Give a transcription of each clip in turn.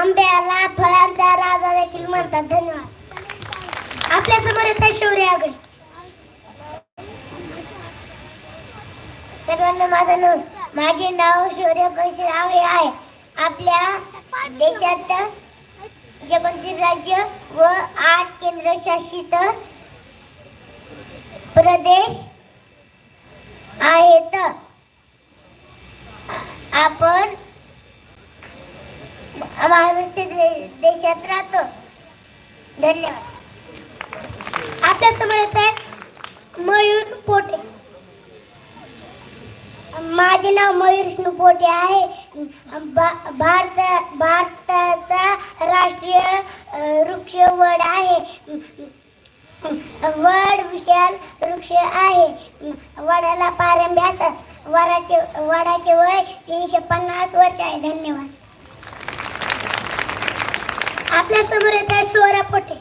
आंब्याला फळांचा राजा देखील म्हणतात धन्यवाद. आपल्यासमोर येत आहे शौर्य आगळे. सर्वांना माझं नाव माझे नाव शौर्य पैसे हे आहे. आपल्या देशात एकोणतीस राज्य व आठ केंद्रशासित प्रदेश आहेत. आपण महाराष्ट्र दे- देशात राहतो. धन्यवाद. आता समोर येत आहे मयूर पोटे. माझे नाव मयूर पोटे आहे. भा- भारत भारताचा राष्ट्रीय वृक्ष वड आहे. वड विशाल वृक्ष आहे. वडाला पारंब्या असतात वडाचे वडाचे वय तीनशे पन्नास वर्ष आहे. धन्यवाद. आपल्यासमोर येत आहे सोरा पोटे.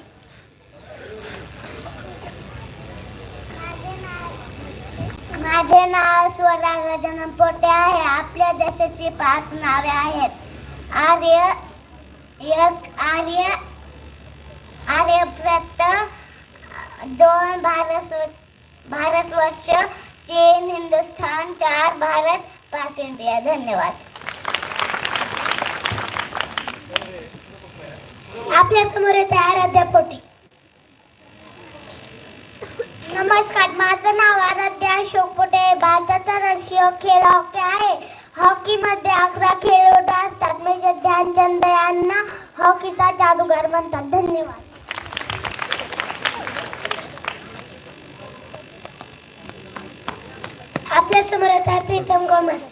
माझे नाव स्वरा गजानन पोटे आहे. आपल्या देशाची पाच नावे आहेत. आर्य एक आर्य आर्यव्रत दोन भारत भारतवर्ष तीन हिंदुस्थान चार भारत पाच इंडिया. धन्यवाद. आपल्यासमोर येते आराध्या पोटे. नमस्कार माझं नाव आराध्या अशोक पोटे. भारताचा राष्ट्रीय खेळ हॉकी आहे. हॉकी मध्ये अकरा खेळाडू असतात. मेजर ध्यानचंद यांना हॉकीचा जादूगार म्हणतात. धन्यवाद. आपल्यासमोर येत आहे प्रीतम गोमस.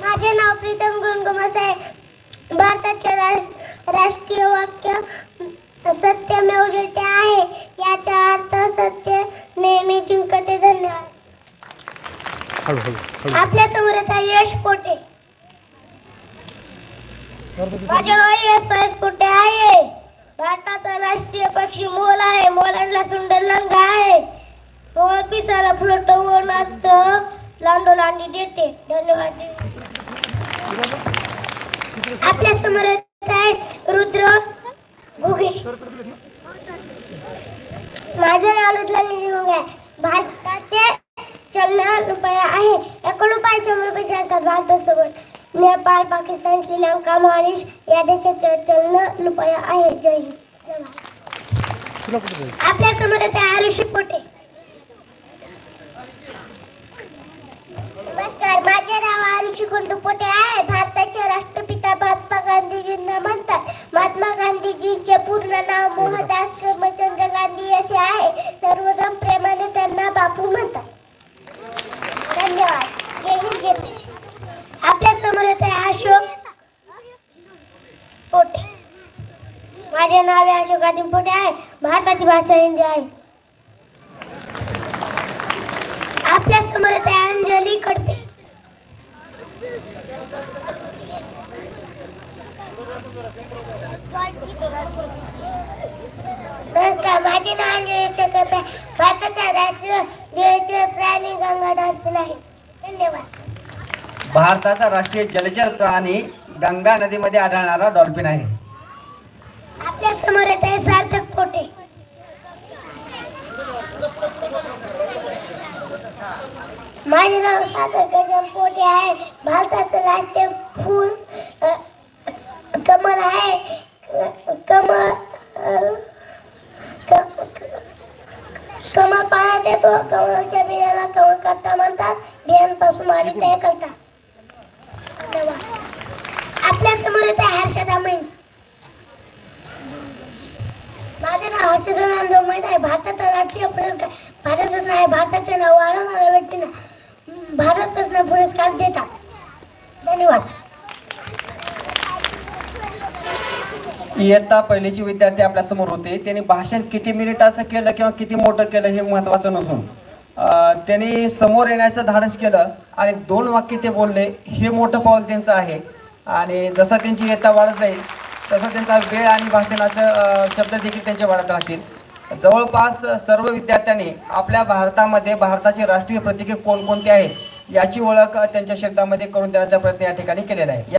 माझे नाव प्रीतम गोमस आहे. भारताचे राष- राष्ट्रीय वाक्य सत्यमेव जयते आहे याचा अर्थ सत्य नेहमी जिंकते. धन्यवाद. आपल्यासमोर आहे यश पोटे. माझे पोटे आहे. भारताचा राष्ट्रीय पक्षी मोल आहे. मोलांना सुंदर लंग आहे. मोल पिसाला फ्लोट वर नाचतो. लांडो लांडी देते. धन्यवाद. आपल्यासमोर आहे रुद्र. घुगे माझं नाव रुद्र निधी घुगे भारताचे चलन रुपया आहे. एक रुपये शंभर रुपये असतात भारतासोबत. नेपाळ पाकिस्तान श्रीलंका मॉरिश या देशाचे चलन रुपया आहे. जय हिंद. आपल्यासमोर येते आरुषी पोटे. नमस्कार माझे नाव पोटे. माझे नाव आहे अशोक आदिम पोटे आहे. भारताची भाषा हिंदी आहे. आपल्यासमोर येते अंजली खडपे नमस्कार माझे नाव अंजली खडपे भारताचा राष्ट्रीय जलचर प्राणी गंगा डॉल्फिन आहे. धन्यवाद. भारताचा राष्ट्रीय जलचर प्राणी गंगा नदीमध्ये आढळणारा डॉल्फिन आहे. आपल्यासमोर येत आहे सार्थक पोटे. माझे नाव सार्थक गजम पोटे आहे. भारताचं राष्ट्रीय फूल कमल आहे. कमल अ, क- कमल पाण्यात येतो. कमळाच्या बियाला कमळ करता म्हणतात. बियांपासून मारी तयार करतात धन्यवाद. आपल्यासमोर येत माझे नाव हर्षदानंद माहीत आहे. भारताचा राष्ट्रीय पुरस्कार भारतरत्न आहे भारताचे नाव वाढवणाऱ्या व्यक्तींना भारतरत्न पुरस्कार देतात धन्यवाद. इयत्ता पहिलीची विद्यार्थी आपल्यासमोर होते. त्यांनी भाषण किती मिनिटाचं केलं किंवा किती मोठं केलं हे महत्वाचं नसून. त्यांनी समोर येण्याचं धाडस केलं आणि दोन वाक्य ते बोलले. हे मोठं पाऊल त्यांचं आहे. आणि जसं त्यांची इयत्ता वाढत जाईल तसं त्यांचा वेळ आणि भाषणाचं शब्द देखील त्यांचे वाढत राहतील. जवळपास सर्व विद्यार्थ्यांनी आपल्या भारतामध्ये भारताचे राष्ट्रीय प्रतीके कोणकोणते आहेत याची ओळख त्यांच्या शब्दामध्ये करून देण्याचा प्रयत्न या ठिकाणी केलेला आहे.